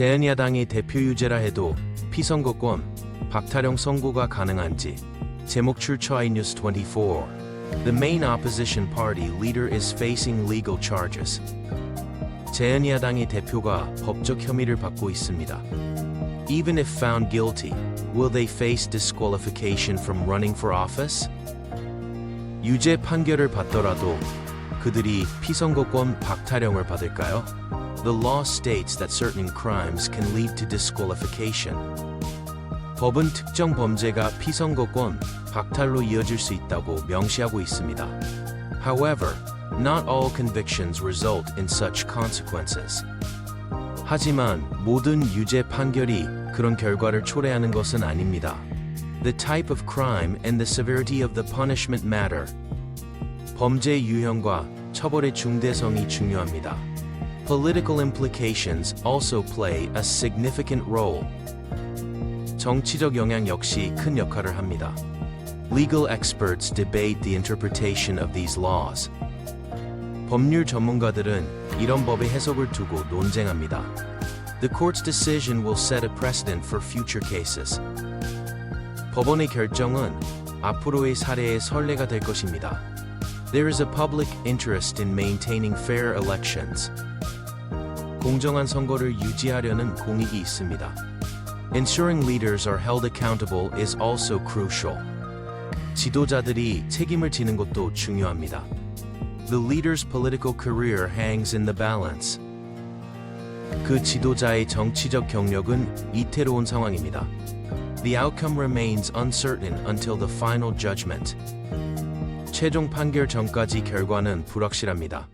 재은야당이 대표 유죄라 해도 피선거권 박타령 선고가 가능한지 제목 출처 iNews 24 The main opposition party leader is facing legal charges. 재은야당의 대표가 법적 혐의를 받고 있습니다. Even if found guilty, will they face disqualification from running for office? 유죄 판결을 받더라도 그들이 피선거권 박타령을 받을까요? The law states that certain crimes can lead to disqualification. 법은 특정 범죄가 피선거권 박탈로 이어질 수 있다고 명시하고 있습니다. However, not all convictions result in such consequences. 하지만 모든 유죄 판결이 그런 결과를 초래하는 것은 아닙니다. The type of crime and the severity of the punishment matter. 범죄 유형과 처벌의 중대성이 중요합니다. Political implications also play a significant role. 정치적 영향 역시 큰 역할을 합니다. Legal experts debate the interpretation of these laws. 법률 전문가들은 이런 법의 해석을 두고 논쟁합니다. The court's decision will set a precedent for future cases. 법원의 결정은 앞으로의 사례의 선례가 될 것입니다. There is a public interest in maintaining fair elections. 공정한 선거를 유지하려는 공익이 있습니다. Ensuring leaders are held accountable is also crucial. 지도자들이 책임을 지는 것도 중요합니다. The leader's political career hangs in the balance. 그 지도자의 정치적 경력은 이태로운 상황입니다. The outcome remains uncertain until the final judgment. 최종 판결 전까지 결과는 불확실합니다.